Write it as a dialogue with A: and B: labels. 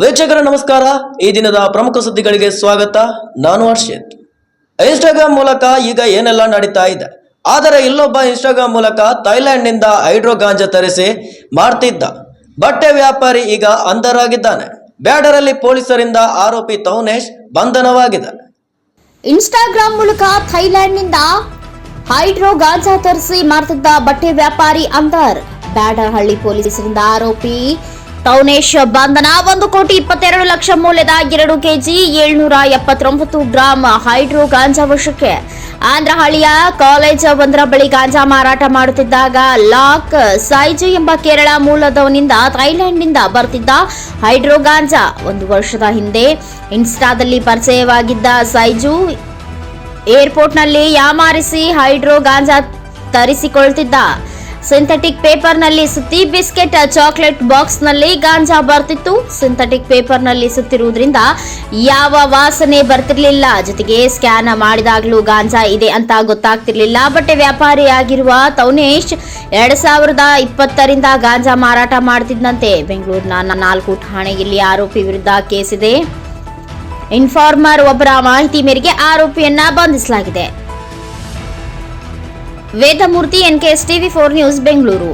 A: ವೀಕ್ಷಕರ ನಮಸ್ಕಾರ. ಈ ದಿನದ ಪ್ರಮುಖ ಸುದ್ದಿಗಳಿಗೆ ಸ್ವಾಗತ. ನಾನು ಹರ್ಷಿತ್. ಇನ್ಸ್ಟಾಗ್ರಾಮ್ ಮೂಲಕ ಈಗ ಏನೆಲ್ಲ ನಡೀತಾ ಇದೆ? ಆದರೆ ಇಲ್ಲೊಬ್ಬ ಇನ್ಸ್ಟಾಗ್ರಾಮ್ ಮೂಲಕ ಥೈಲ್ಯಾಂಡ್ನಿಂದ ಹೈಡ್ರೋ ಗಾಂಜಾ ತರಿಸಿ ಮಾಡ್ತಿದ್ದ ಬಟ್ಟೆ ವ್ಯಾಪಾರಿ ಈಗ ಅಂಧರಾಗಿದ್ದಾನೆ. ಬ್ಯಾಡರಲ್ಲಿ ಪೊಲೀಸರಿಂದ ಆರೋಪಿ ತೌನೇಶ್ ಬಂಧನವಾಗಿದೆ.
B: ಇನ್ಸ್ಟಾಗ್ರಾಮ್ ಮೂಲಕ ಥೈಲ್ಯಾಂಡ್ನಿಂದ ಹೈಡ್ರೋ ಗಾಂಜಾ ತರಿಸಿ ಮಾಡ್ತಿದ್ದ ಬಟ್ಟೆ ವ್ಯಾಪಾರಿ ಅಂಧರ್. ಬ್ಯಾಡರಹಳ್ಳಿ ಪೊಲೀಸರಿಂದ ಆರೋಪಿ ಟೌನೇಶ್ ಬಂಧನ ಒಂದು ಕೋಟಿ ಇಪ್ಪತ್ತೆರಡು ಲಕ್ಷ ಮೌಲ್ಯದ ಎರಡು ಕೆಜಿ ಏಳ್ನೂರ ಎಪ್ಪತ್ತೊಂಬತ್ತು ಗ್ರಾಂ ಹೈಡ್ರೋ ಗಾಂಜಾ ವಶಕ್ಕೆ. ಆಂಧ್ರಹಳ್ಳಿಯ ಕಾಲೇಜ್ ಒಂದರ ಬಳಿ ಗಾಂಜಾ ಮಾರಾಟ ಮಾಡುತ್ತಿದ್ದಾಗ ಲಾಕ್ ಸೈಜು ಎಂಬ ಕೇರಳ ಮೂಲದವನಿಂದ ಥೈಲ್ಯಾಂಡ್ನಿಂದ ಬರ್ತಿದ್ದ ಹೈಡ್ರೋ ಗಾಂಜಾ ಒಂದು ವರ್ಷದ ಹಿಂದೆ ಇನ್ಸ್ಟಾದಲ್ಲಿ ಪರಿಚಯವಾಗಿದ್ದ ಸೈಜು ಏರ್ಪೋರ್ಟ್ನಲ್ಲಿ ಯಾಮಾರಿಸಿ ಹೈಡ್ರೋ ಗಾಂಜಾ ತರಿಸಿಕೊಳ್ತಿದ್ದ. ಸಿಂಥೆಟಿಕ್ ಪೇಪರ್ನಲ್ಲಿ ಸುತ್ತಿ ಬಿಸ್ಕೆಟ್ ಚಾಕ್ಲೇಟ್ ಬಾಕ್ಸ್ನಲ್ಲಿ ಗಾಂಜಾ ಬರ್ತಿತ್ತು. ಸಿಂಥೆಟಿಕ್ ಪೇಪರ್ನಲ್ಲಿ ಸುತ್ತಿರುವುದರಿಂದ ಯಾವ ವಾಸನೆ ಬರ್ತಿರ್ಲಿಲ್ಲ. ಜೊತೆಗೆ ಸ್ಕ್ಯಾನ್ ಮಾಡಿದಾಗಲೂ ಗಾಂಜಾ ಇದೆ ಅಂತ ಗೊತ್ತಾಗ್ತಿರ್ಲಿಲ್ಲ. ಬಟ್ಟೆ ವ್ಯಾಪಾರಿಯಾಗಿರುವ ತೌನೇಶ್ ಎರಡ್ ಸಾವಿರದ ಇಪ್ಪತ್ತರಿಂದ ಗಾಂಜಾ ಮಾರಾಟ ಮಾಡ್ತಿದ್ದಂತೆ ಬೆಂಗಳೂರಿನ ನಾಲ್ಕು ಠಾಣೆಯಲ್ಲಿ ಆರೋಪಿ ವಿರುದ್ಧ ಕೇಸಿದೆ. ಇನ್ಫಾರ್ಮರ್ ಒಬ್ಬರ ಮಾಹಿತಿ ಮೇರೆಗೆ ಆರೋಪಿಯನ್ನ ಬಂಧಿಸಲಾಗಿದೆ. Vedamurthy NKS TV four news Bengaluru